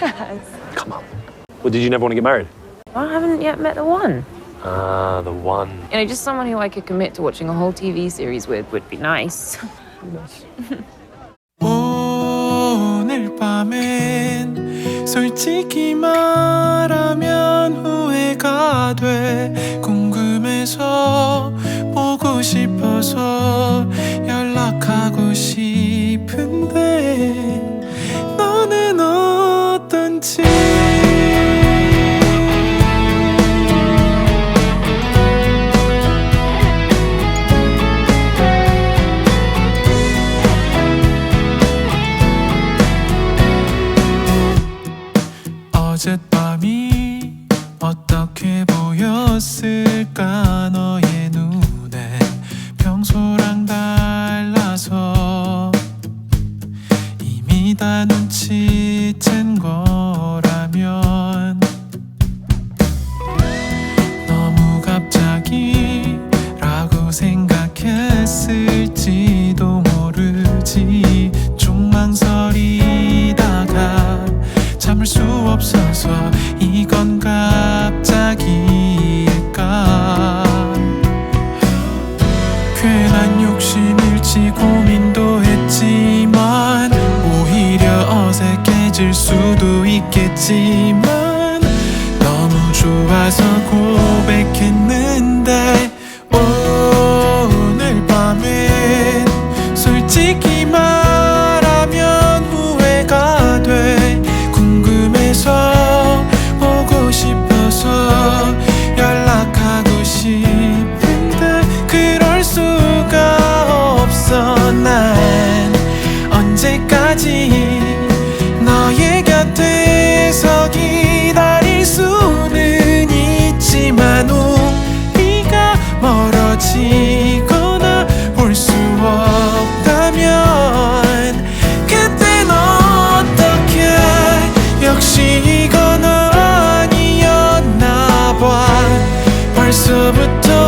has. Come on. Well, did you never want to get married? I haven't yet met the one. Ah, the one. You know, just someone who I could commit to watching a whole TV series with would be nice. 오늘 밤엔 솔직히 말하면 후회가 돼 궁금해서 보고 싶어서 연락하고 싶은 어떤지. 어젯밤이 어떻게 보였을까 너의 눈엔 평소랑 달 없어 난 언제까지 너의 곁에서 기다릴 수는 있지만 우리가 멀어지거나 볼 수 없다면 그땐 어떻게 역시 이건 아니었나 봐. 벌써부터